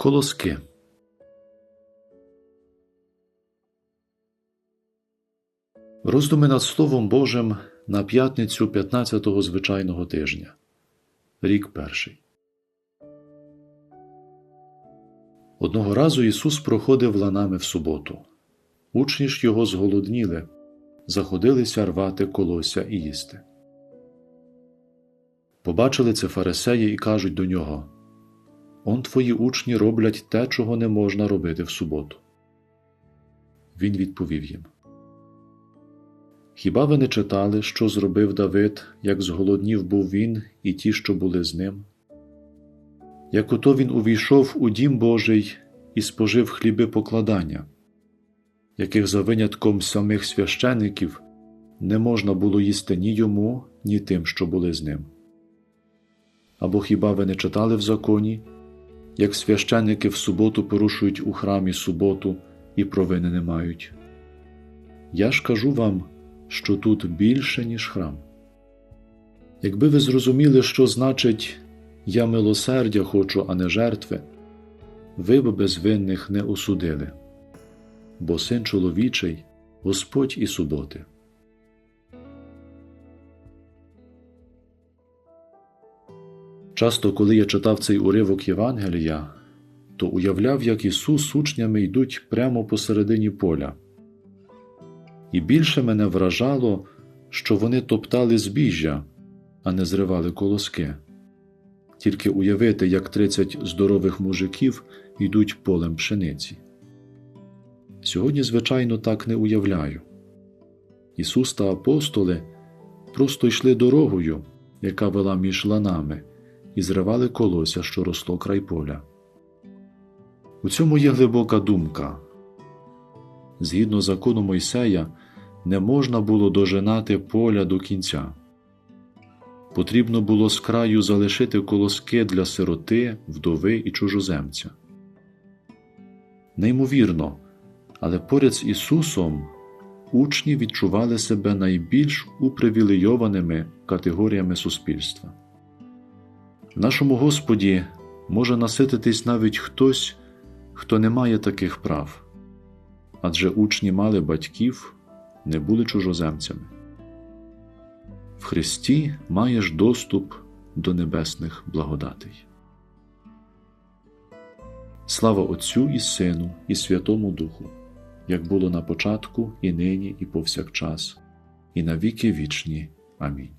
Колоски. Роздуми над Словом Божим на п'ятницю 15-го звичайного тижня. Рік перший. Одного разу Ісус проходив ланами в суботу. Учні ж його зголодніли, заходилися рвати колося і їсти. Побачили це фарисеї і кажуть до нього Он твої учні роблять те, чого не можна робити в суботу. Він відповів їм Хіба ви не читали, що зробив Давид, як зголоднів був він і ті, що були з ним? Як ото він увійшов у дім Божий і спожив хліби покладання, яких за винятком самих священиків не можна було їсти ні йому, ні тим, що були з ним. Або хіба ви не читали в законі, як священники в суботу порушують у храмі суботу і провини не мають? Я ж кажу вам, що тут більше, ніж храм. Якби ви зрозуміли, що значить я милосердя хочу, а не жертви, ви б безвинних не осудили, бо син чоловічий Господь і суботи. Часто, коли я читав цей уривок Євангелія, то уявляв, як Ісус учнями йдуть прямо посередині поля. І більше мене вражало, що вони топтали збіжжя, а не зривали колоски. Тільки уявити, як тридцять здорових мужиків йдуть полем пшениці. Сьогодні, звичайно, так не уявляю. Ісус та апостоли просто йшли дорогою, яка вела між ланами, і зривали колося, що росло край поля. У цьому є глибока думка. Згідно закону Мойсея, не можна було дожинати поля до кінця. Потрібно було з краю залишити колоски для сироти, вдови і чужоземця. Неймовірно, але поряд з Ісусом учні відчували себе найбільш упривілейованими категоріями суспільства. В нашому Господі може насититись навіть хтось, хто не має таких прав, адже учні мали батьків, не були чужоземцями. В Христі маєш доступ до небесних благодатей. Слава Отцю і Сину, і Святому Духу, як було на початку, і нині, і повсякчас, і на віки вічні. Амінь.